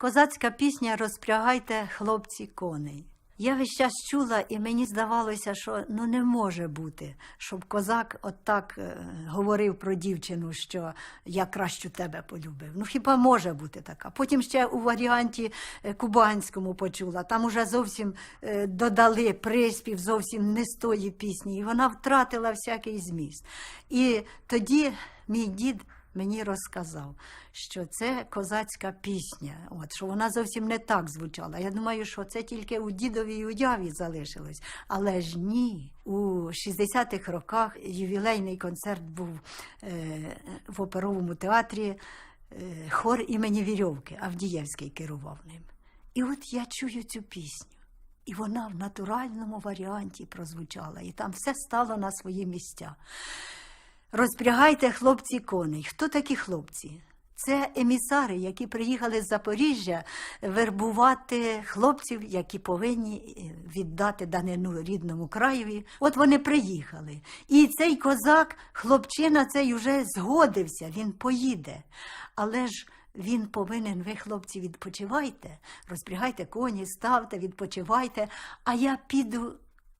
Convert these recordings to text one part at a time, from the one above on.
Козацька пісня Розпрягайте, хлопці, коней. Я весь час чула, і мені здавалося, що ну не може бути, щоб козак отак е, говорив про дівчину, що я кращу тебе полюбив. Ну хіба може бути така? Потім ще у варіанті е, кубанському почула. Там уже зовсім е, додали приспів зовсім не з тої пісні, і вона втратила всякий зміст. І тоді мій дід мені розказав, що це козацька пісня, от, що вона зовсім не так звучала. Я думаю, що це тільки у дідовій уяві залишилось. Але ж ні. У 60-х роках ювілейний концерт був е, в оперовому театрі. Е, хор імені Вірьовки, Авдієвський керував ним. І от я чую цю пісню. І вона в натуральному варіанті прозвучала, і там все стало на свої місця. Розпрягайте, хлопці, коней. Хто такі хлопці? Це емісари, які приїхали з Запоріжжя вербувати хлопців, які повинні е, віддати данину рідному краєві. От вони приїхали. І цей козак, хлопчина, цей уже згодився, він поїде. Але ж він повинен, ви, хлопці, відпочивайте, розпрягайте коні, ставте, відпочивайте, а я піду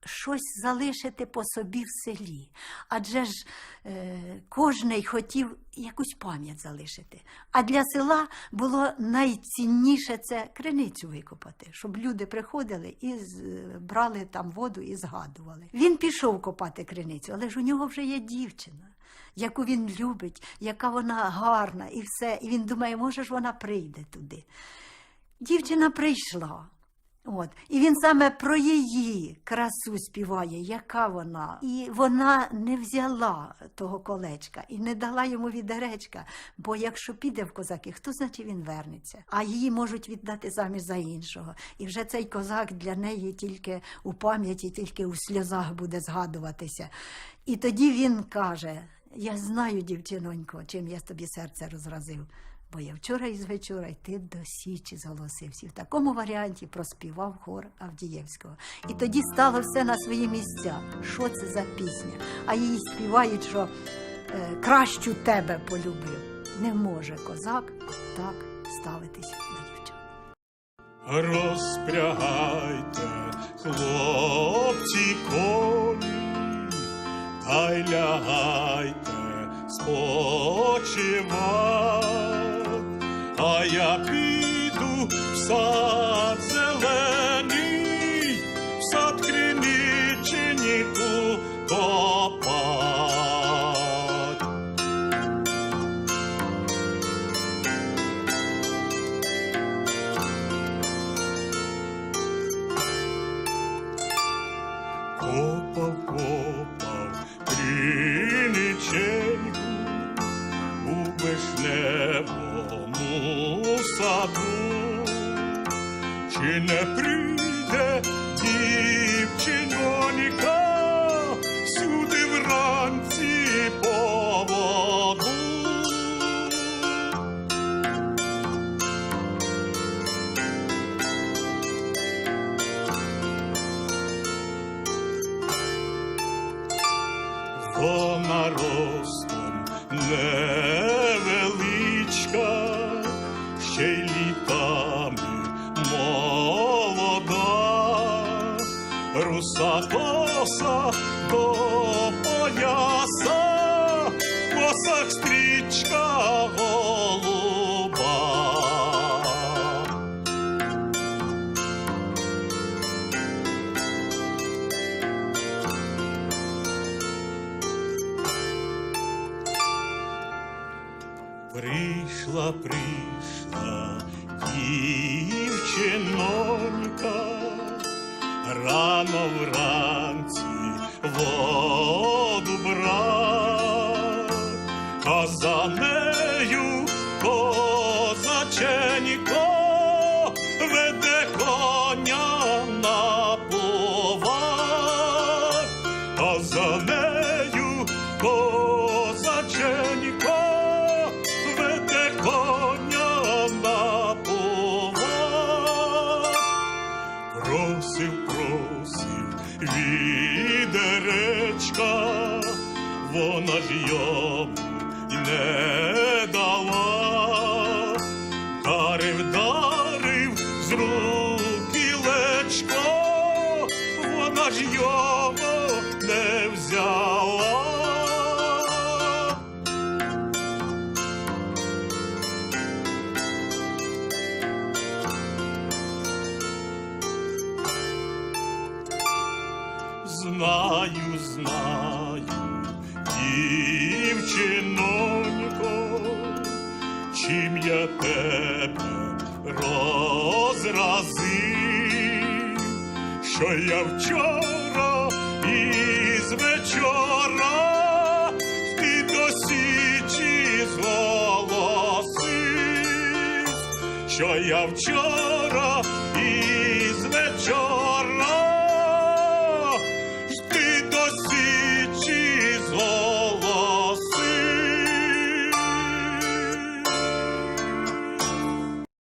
щось залишити по собі в селі. Адже ж е, кожний хотів якусь пам'ять залишити. А для села було найцінніше це криницю викопати, щоб люди приходили і брали там воду і згадували. Він пішов копати криницю, але ж у нього вже є дівчина. Яку він любить, яка вона гарна, і все. І він думає, може ж вона прийде туди. Дівчина прийшла. От. І він саме про її красу співає, яка вона. І вона не взяла того колечка і не дала йому відеречка. Бо якщо піде в козаки, хто значить він вернеться? А її можуть віддати заміж за іншого. І вже цей козак для неї тільки у пам'яті, тільки у сльозах буде згадуватися. І тоді він каже: Я знаю, дівчинонько, чим я тобі серце розразив. Бо я вчора і з вечора йти до Січі зголосився. В такому варіанті проспівав хор Авдієвського. І тоді стало все на свої місця. Що це за пісня? А її співають, що е, кращу тебе полюбив. Не може козак так ставитись до дівчат. Розпрягайте, хлопці, коні, та й лягайте спочивать, сад зелений, в сад криничнику копать. Копав, копав криниченьку у вишневому саду, чи не прийде дівчиноніка сюди вранці по воду? Вона ростом невеличка, ще й літами руса коса до пояса, косах стрічка голуба. Прийшла, прийшла дівчинонька, козаченько веде коня на повар, а за нею козаченько веде коня на повар. Просив, просив відеречка, вона ж йому не дочко, вона ж його не взяла. Знаю, знаю, дівчинонько, чим я тебе розразив що я вчора із вечора ти до січі зголосив, що я вчора